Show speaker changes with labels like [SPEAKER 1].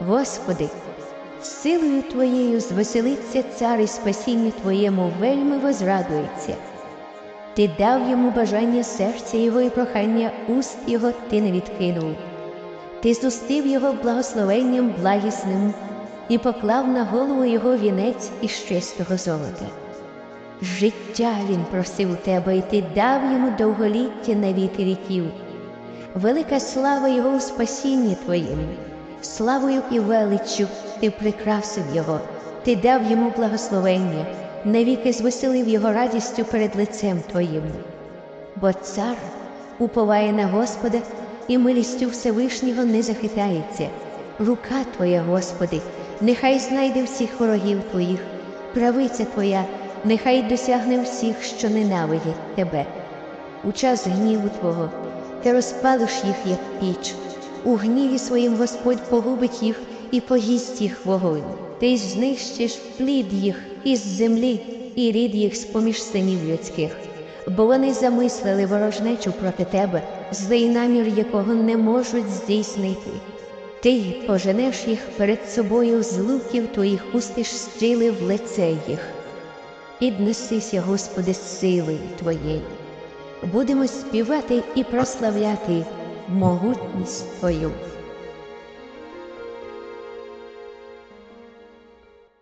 [SPEAKER 1] Господи, силою Твоєю звеселиться цар і спасінню Твоєму вельми возрадується. Ти дав йому бажання серця його і прохання уст його ти не відкинув. Ти зустив його благословенням благісним і поклав на голову його вінець із чистого золота. Життя він просив у тебе, і ти дав йому довголіття на віки віків. Велика слава його у спасінні твоїм, славою і величчю ти прикрасив його, ти дав йому благословення, навіки звеселив його радістю перед лицем твоїм. Бо цар уповає на Господа і милістю Всевишнього не захитається. Рука Твоя, Господи, нехай знайде всіх ворогів Твоїх, правиця Твоя, нехай досягне всіх, що ненавидять Тебе. У час гніву Твого ти розпалиш їх, як піч. У гніві своїм Господь погубить їх і поїсть їх вогонь. Ти знищиш плід їх із землі і рід їх з поміж синів людських, бо вони замислили ворожнечу проти тебе, злий намір якого не можуть здійснити. Ти поженеш їх перед собою з луків твоїх пустиш стріли в лице їх. Піднесися, Господи, з силою Твоєю. Будемо співати і прославляти могутність Твою.